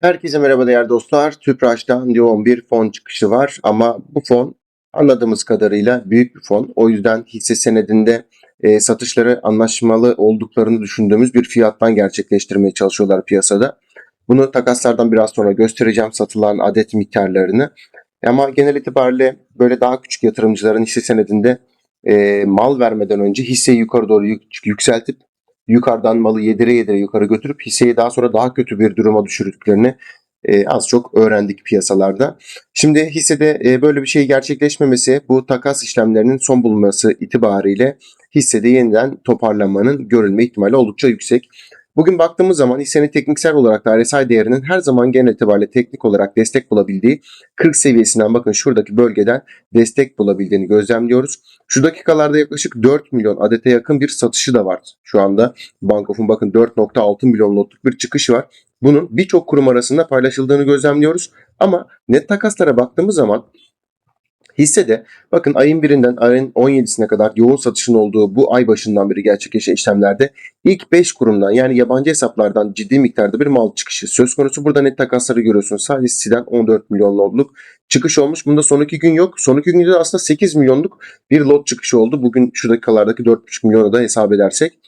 Herkese merhaba değerli dostlar. Tüpraş'tan yoğun bir fon çıkışı var ama bu fon anladığımız kadarıyla büyük bir fon. O yüzden hisse senedinde e, satışları anlaşmalı olduklarını düşündüğümüz bir fiyattan gerçekleştirmeye çalışıyorlar piyasada. Bunu takaslardan biraz sonra göstereceğim satılan adet miktarlarını. Ama genel itibariyle böyle daha küçük yatırımcıların hisse senedinde e, mal vermeden önce hisseyi yukarı doğru yük- yükseltip yukarıdan malı yedire yedire yukarı götürüp hisseyi daha sonra daha kötü bir duruma düşürdüklerini e, az çok öğrendik piyasalarda. Şimdi hissede e, böyle bir şey gerçekleşmemesi bu takas işlemlerinin son bulunması itibariyle hissede yeniden toparlanmanın görülme ihtimali oldukça yüksek. Bugün baktığımız zaman hissenin tekniksel olarak da RSI değerinin her zaman genel itibariyle teknik olarak destek bulabildiği 40 seviyesinden bakın şuradaki bölgeden destek bulabildiğini gözlemliyoruz. Şu dakikalarda yaklaşık 4 milyon adete yakın bir satışı da var şu anda. Bank of'un bakın 4.6 milyon lotluk bir çıkışı var. Bunun birçok kurum arasında paylaşıldığını gözlemliyoruz. Ama net takaslara baktığımız zaman hissede bakın ayın birinden ayın 17'sine kadar yoğun satışın olduğu bu ay başından beri gerçekleşen işlemlerde ilk 5 kurumdan yani yabancı hesaplardan ciddi miktarda bir mal çıkışı söz konusu. Burada net takasları görüyorsunuz. Sadece Siden 14 milyon lotluk çıkış olmuş. Bunda son iki gün yok. Son iki günde de aslında 8 milyonluk bir lot çıkışı oldu. Bugün şu dakikalardaki 4,5 milyonu da hesap edersek.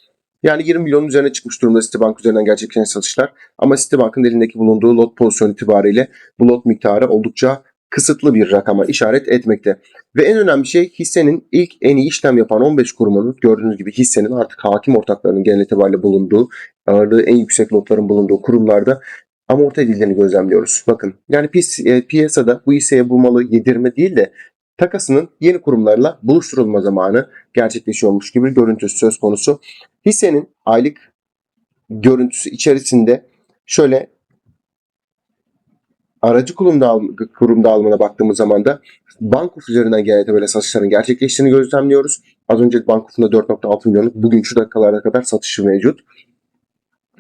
Yani 20 milyonun üzerine çıkmış durumda Citibank üzerinden gerçekleşen satışlar. Ama Citibank'ın elindeki bulunduğu lot pozisyon itibariyle bu lot miktarı oldukça kısıtlı bir rakama işaret etmekte. Ve en önemli şey hissenin ilk en iyi işlem yapan 15 kurumunun gördüğünüz gibi hissenin artık hakim ortaklarının genel itibariyle bulunduğu, ağırlığı en yüksek lotların bulunduğu kurumlarda amorti edildiğini gözlemliyoruz. Bakın yani pis, e, piyasada bu hisseye bu malı yedirme değil de takasının yeni kurumlarla buluşturulma zamanı gerçekleşiyormuş gibi görüntüsü söz konusu. Hissenin aylık görüntüsü içerisinde şöyle aracı kurumda, al, kurumda almana baktığımız zaman da Bankof üzerinden genelde böyle satışların gerçekleştiğini gözlemliyoruz. Az önce Bankof'un da 4.6 milyonluk bugün şu dakikalarda kadar satışı mevcut.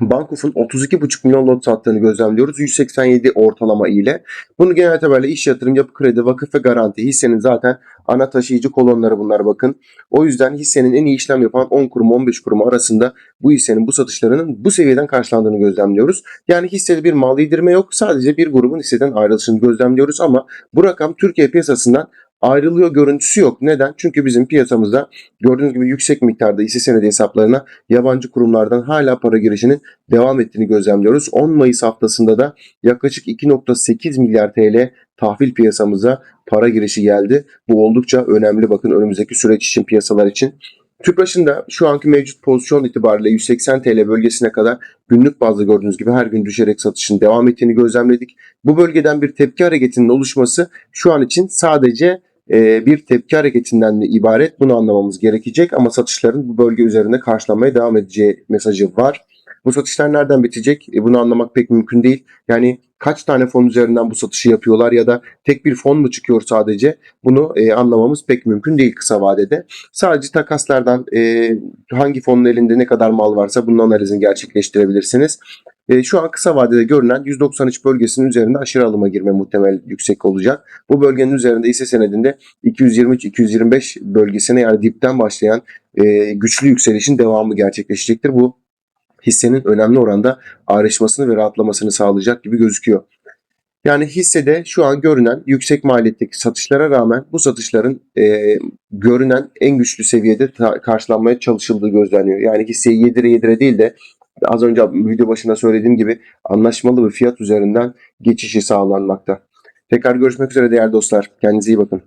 Bankof'un 32,5 milyon lot sattığını gözlemliyoruz. 187 ortalama ile. Bunu genel itibariyle iş yatırım, yapı kredi, vakıf ve garanti hissenin zaten ana taşıyıcı kolonları bunlar bakın. O yüzden hissenin en iyi işlem yapan 10 kurum 15 kurum arasında bu hissenin bu satışlarının bu seviyeden karşılandığını gözlemliyoruz. Yani hissede bir mal yedirme yok. Sadece bir grubun hisseden ayrılışını gözlemliyoruz ama bu rakam Türkiye piyasasından ayrılıyor görüntüsü yok. Neden? Çünkü bizim piyasamızda gördüğünüz gibi yüksek miktarda hisse senedi hesaplarına yabancı kurumlardan hala para girişinin devam ettiğini gözlemliyoruz. 10 Mayıs haftasında da yaklaşık 2.8 milyar TL tahvil piyasamıza para girişi geldi. Bu oldukça önemli bakın önümüzdeki süreç için piyasalar için. Tüpraş'ın da şu anki mevcut pozisyon itibariyle 180 TL bölgesine kadar günlük bazda gördüğünüz gibi her gün düşerek satışın devam ettiğini gözlemledik. Bu bölgeden bir tepki hareketinin oluşması şu an için sadece e, bir tepki hareketinden de ibaret. Bunu anlamamız gerekecek ama satışların bu bölge üzerinde karşılanmaya devam edeceği mesajı var. Bu satışlar nereden bitecek? E, bunu anlamak pek mümkün değil. Yani kaç tane fon üzerinden bu satışı yapıyorlar ya da tek bir fon mu çıkıyor sadece? Bunu e, anlamamız pek mümkün değil kısa vadede. Sadece takaslardan e, hangi fonun elinde ne kadar mal varsa bunun analizini gerçekleştirebilirsiniz. E, şu an kısa vadede görünen 193 bölgesinin üzerinde aşırı alıma girme muhtemel yüksek olacak. Bu bölgenin üzerinde ise senedinde 223-225 bölgesine yani dipten başlayan e, güçlü yükselişin devamı gerçekleşecektir. Bu hissenin önemli oranda ayrışmasını ve rahatlamasını sağlayacak gibi gözüküyor. Yani hissede şu an görünen yüksek maliyetteki satışlara rağmen bu satışların e, görünen en güçlü seviyede karşılanmaya çalışıldığı gözleniyor. Yani hisseyi yedire yedire değil de az önce video başında söylediğim gibi anlaşmalı bir fiyat üzerinden geçişi sağlanmakta. Tekrar görüşmek üzere değerli dostlar. Kendinize iyi bakın.